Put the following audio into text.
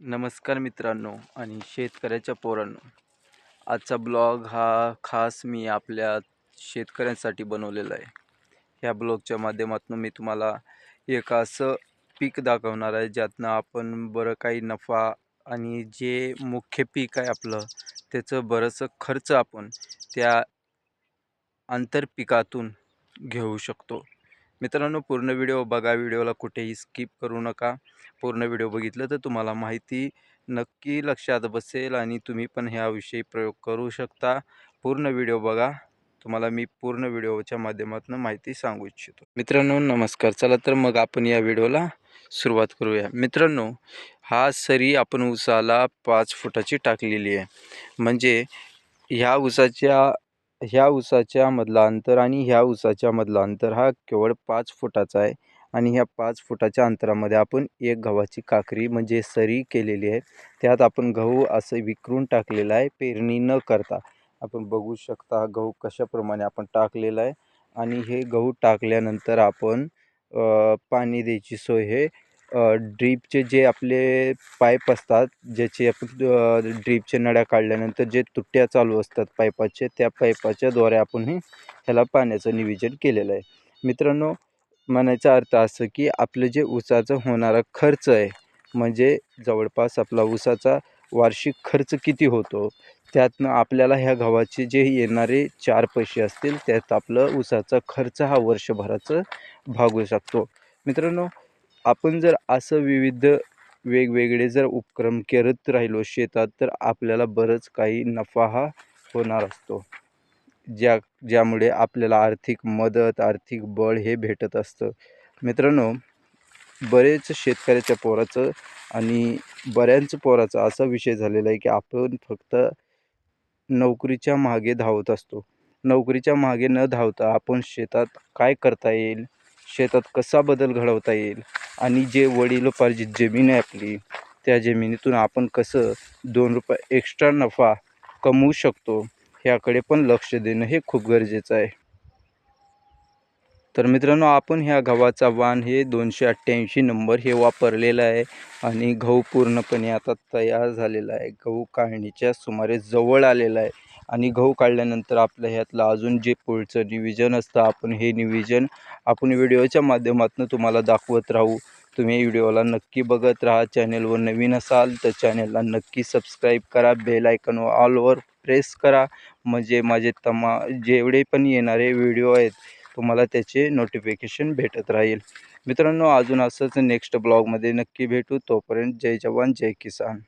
नमस्कार मित्रांनो आणि शेतकऱ्याच्या पोरांनो. आजचा ब्लॉग हा खास मी आपल्या शेतकऱ्यांसाठी बनवलेला आहे. ह्या ब्लॉगच्या माध्यमातून मी तुम्हाला एक असं पीक दाखवणार आहे ज्यातनं आपण बरं काही नफा आणि जे मुख्य पीक आहे आपलं त्याचं बरंचसं खर्च आपण त्या आंतरपिकातून घेऊ शकतो. मित्रांनो पूर्ण व्हिडिओ बघा. व्हिडिओला कुठेही स्किप करू नका. पूर्ण व्हिडिओ बघितलं तर तुम्हाला माहिती नक्की लक्षात बसेल आणि तुम्ही पण ह्याविषयी प्रयोग करू शकता. पूर्ण व्हिडिओ बघा. तुम्हाला मी पूर्ण व्हिडिओच्या माध्यमातून माहिती सांगू इच्छितो. मित्रांनो नमस्कार. चला तर मग आपण या व्हिडिओला सुरुवात करूया. मित्रांनो हा सरी आपण उसाला पाच फुटाची टाकलेली आहे. म्हणजे ह्या उसाच्या ह्या उसाच्या मधला अंतर आणि ह्या उसाच्या मधला अंतर हा केवळ पाच फुटाचा आहे. आणि ह्या पाच फुटाच्या अंतरामध्ये आपण एक गव्हाची काकरी म्हणजे सरी केलेली आहे. त्यात आपण गहू असं विकरून टाकलेलं आहे. पेरणी न करता आपण बघू शकता गहू कशाप्रमाणे आपण टाकलेला आहे. आणि हे गहू टाकल्यानंतर आपण पाणी द्यायची सोय हे ड्रीपचे जे आपले पाईप असतात ज्याचे आपण ड्रीपच्या नळ्या काढल्यानंतर जे तुट्ट्या चालू असतात पाईपाचे त्या पाईपाच्याद्वारे आपण हे ह्याला पाण्याचं नियोजन केलेलं आहे. मित्रांनो म्हणायचा अर्थ असं की आपलं जे ऊसाचं होणारा खर्च आहे म्हणजे जवळपास आपला ऊसाचा वार्षिक खर्च किती होतो त्यातनं आपल्याला ह्या गव्हाचे जे येणारे चार पैसे असतील त्यात आपलं ऊसाचा खर्च हा वर्षभराचं भागू शकतो. मित्रांनो आपण जर असं विविध वेगवेगळे जर उपक्रम करत राहिलो शेतात तर आपल्याला बरंच काही नफा हा होणार असतो. ज्या ज्यामुळे आपल्याला आर्थिक मदत आर्थिक बळ हे भेटत असतं. मित्रांनो बरेच शेतकऱ्याच्या पोराचं आणि बऱ्याच पोराचा असा विषय झालेला आहे की आपण फक्त नोकरीच्या मागे धावत असतो. नोकरीच्या मागे न धावता आपण शेतात काय करता येईल? शेतात कसा बदल घडवता येईल? आणि जे वडिलोपार्जित जमीन आहे आपली त्या जमिनीतून आपण कसं दोन रुपये एक्स्ट्रा नफा कमवू शकतो ह्याकडे पण लक्ष देणं हे खूप गरजेचं आहे. तर मित्रांनो आपण ह्या गव्हाचा वाण हे दोनशे अठ्ठ्याऐंशी नंबर हे वापरलेलं आहे आणि गहू पूर्णपणे आता तयार झालेला आहे. गहू काढणीच्या सुमारे जवळ आलेला आहे. आणि गहू काढल्यानंतर आपल्या ह्यातलं अजून जे पुढचं निविजन असतं आपण हे निविजन आपण व्हिडिओच्या माध्यमातून तुम्हाला दाखवत राहू. तुम्ही व्हिडिओला नक्की बघत राहा. चॅनेलवर नवीन असाल तर चॅनेलला नक्की सबस्क्राईब करा. बेल आयकन ऑलवर प्रेस करा. म्हणजे माझे तमा जेवढे पण येणारे व्हिडिओ आहेत तुम्हाला त्याचे नोटिफिकेशन भेटत राहील. मित्रांनो अजून असंच नेक्स्ट ब्लॉगमध्ये नक्की भेटू. तोपर्यंत जय जवान जय किसान.